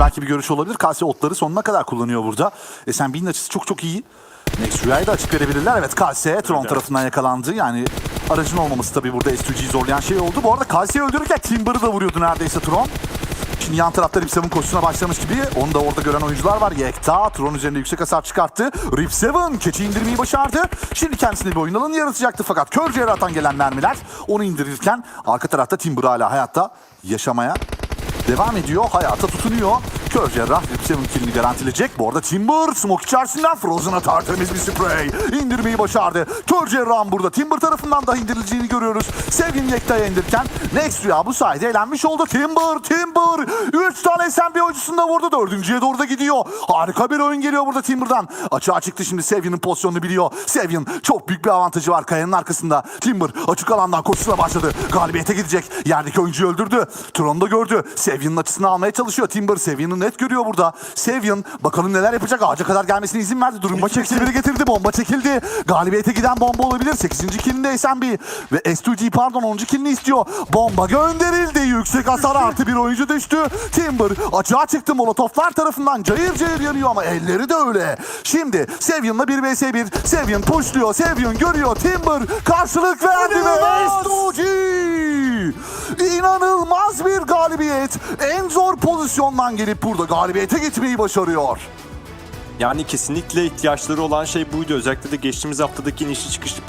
Belki bir görüş olabilir. Kase otları sonuna kadar kullanıyor burada. E sen B'nin açısı çok çok iyi. Next Rüya'yı da açık verebilirler. Evet Kase Tron tarafından yakalandı. Yani aracın olmaması tabii burada S2G'yi zorlayan şey oldu. Bu arada Kase'yi öldürürken Timber'ı da vuruyordu neredeyse Tron. Şimdi yan tarafta Rip 7 koşusuna başlamış gibi. Onu da orada gören oyuncular var. Yekta Tron üzerinde yüksek hasar çıkarttı. Rip 7 keçi indirmeyi başardı. Şimdi kendisine bir oyun alanı yaratacaktı fakat kör cerrahtan gelen mermiler onu indirirken arka tarafta Timber hala hayatta yaşamaya devam ediyor. Hayata tutunuyor. Kör cerrah Rip 7 killini garantileyecek. Bu arada Timber smoke içerisinden Frozen'a tertemiz bir sprey. İndirmeyi başardı. Kör cerrahın burada Timber tarafından da indirileceğini görüyoruz. Sevgin Yekta'ya indirken Next Rüya bu sayede elenmiş oldu. Timber, Timber. 3 tane SMB oyuncusunu da vurdu. Dördüncüye doğru da gidiyor. Harika bir oyun geliyor burada Timber'dan. Açığa çıktı şimdi Sevya'nın pozisyonunu biliyor. Sevyan çok büyük bir avantajı var kayanın arkasında. Timber açık alandan koşusuna başladı. Galibiyete gidecek. Yerdeki oyuncuyu öldürdü. Tron da gördü. Sevya'nın açısını almaya çalışıyor. Timber Net görüyor burada. Sevyan bakalım neler yapacak. Ağaca kadar gelmesine izin verdi. Durum çekildi getirdi. Bomba çekildi. Galibiyete giden bomba olabilir. 8. killinde SMB ve S2G pardon 10. killini istiyor. Bomba gönderildi. Yüksek hasar artı bir oyuncu düştü. Timber açığa çıktı. Molotoflar tarafından cayır cayır yanıyor ama elleri de öyle. Şimdi Sevyan'la 1 vs 1. Sevyan pushluyor. Sevyan görüyor. Timber karşılık verdi ve S2G İnanılmaz bir galibiyet. En zor pozisyondan gelip burada galibiyete gitmeyi başarıyor. Yani kesinlikle ihtiyaçları olan şey buydu. Özellikle de geçtiğimiz haftadaki inişli çıkışlı